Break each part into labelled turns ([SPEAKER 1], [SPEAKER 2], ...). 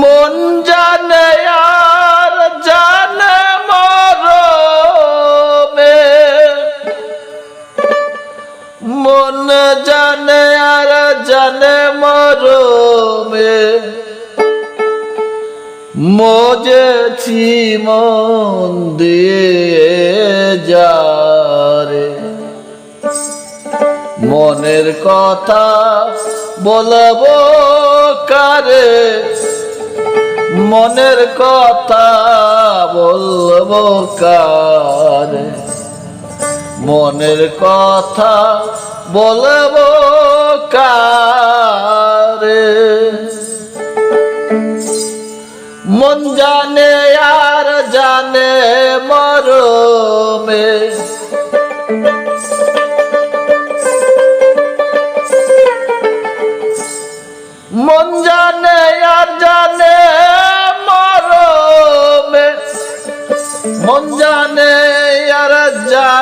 [SPEAKER 1] মন জানে আর জানে মরমে। মন জানে আর জানে মরমে। মজেছি মন দিয়ে যারে মনের কথা বলব কারে? মনের কথা বলব কারে? মনের কথা বলব কারে? মন জানে আর জানে মরমে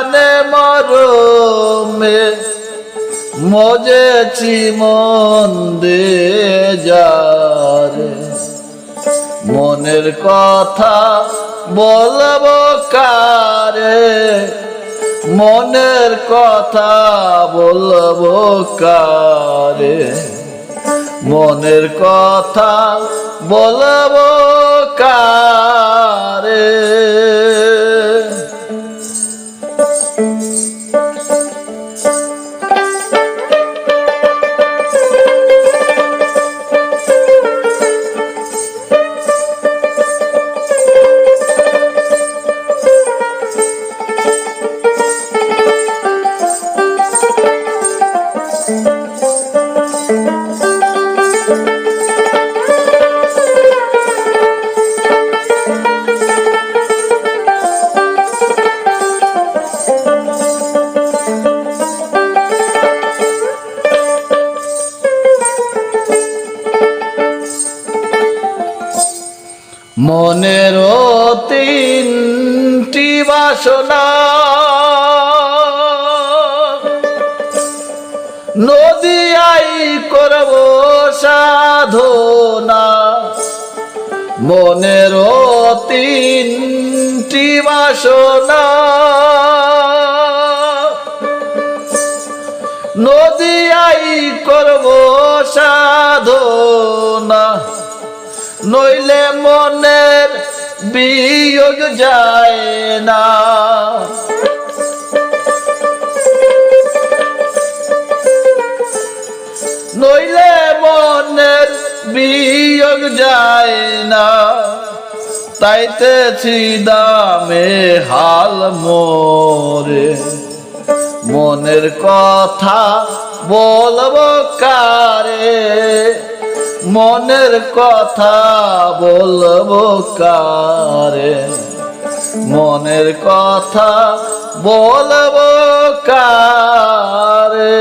[SPEAKER 1] জানে মরমে, মজেছি মন দে যারে। মনের কথা বলব কারে, মনের কথা বলব কারে। মনের কথা বলব কারে। মনের তিনটি বাসনা। নদী আই করব সাধনা। মনের তিনটি বাসনা। নদী আই করব সাধনা। নইলে মনের বিয়োগ যায় না। নইলে মনের বিয়োগ যায় না। তাইতেছি দামে হাল মোরে। মনের কথা বলব কারে? মনের কথা বলব কারে? মনের কথা বলব কারে?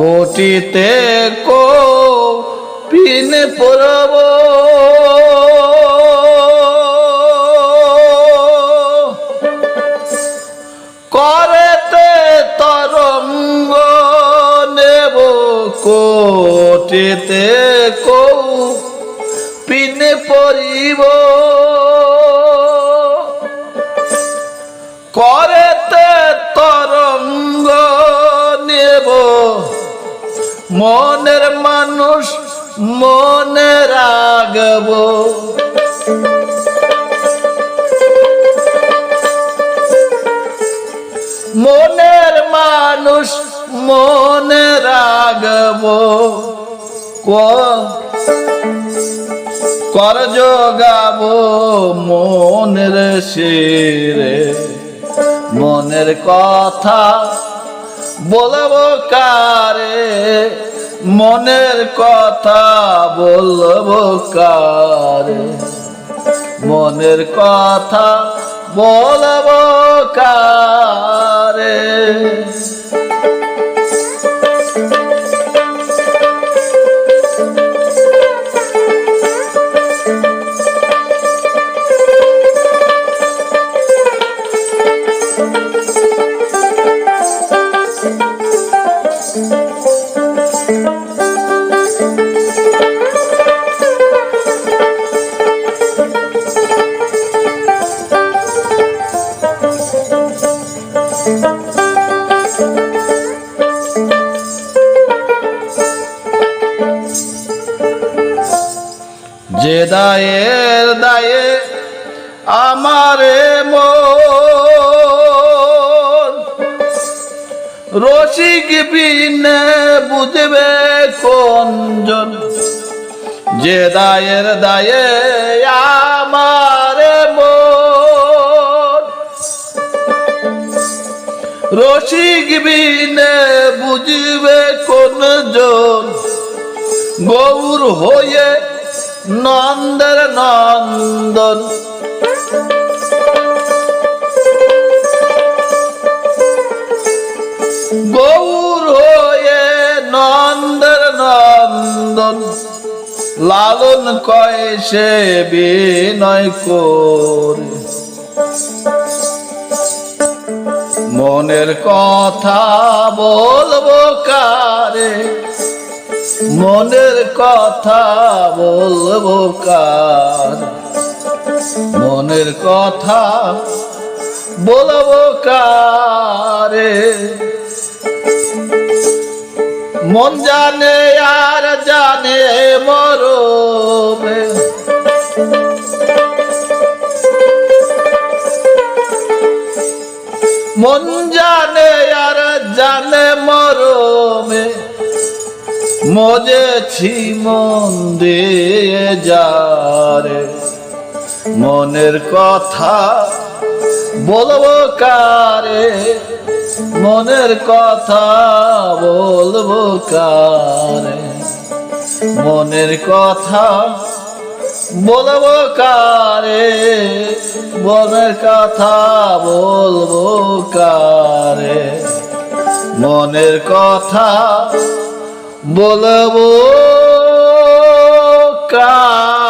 [SPEAKER 1] কোটিতে কো পিন পরব করেতে তরঙ্গ নেব। কোটিতে কো পিন পরিব মনের মানুষ মনে রাগব মনের মানুষ মনে রাগব কর যোগাবো মনের শিরে। মনের কথা বলব কারে? মনের কথা বলব কারে? মনের কথা বলব কারে? যে দায়ের দায়ে আমারে মন। রসিক বিনে বুঝবে কোনজন? যে দায়ের দায়ে আমারে রসিক বিনে বুঝবে কোনজন? গৌর হয়ে নন্দের নন্দন। গৌর হয়ে নন্দের নন্দন। লালন কয় সে বিনয় করে। মনের কথা বলব কারে? মনের কথা বলব কার? মনের কথা বলব কারে? মন জানে আর জানে মরবে মন জানে আর জানে মজেছি মন দিয়ে যারে। মনের কথা বলব কারে? মনের কথা বলব কারে? মনের কথা বলব কারে? মনের কথা বলব কারে? মনের কথা বলব কা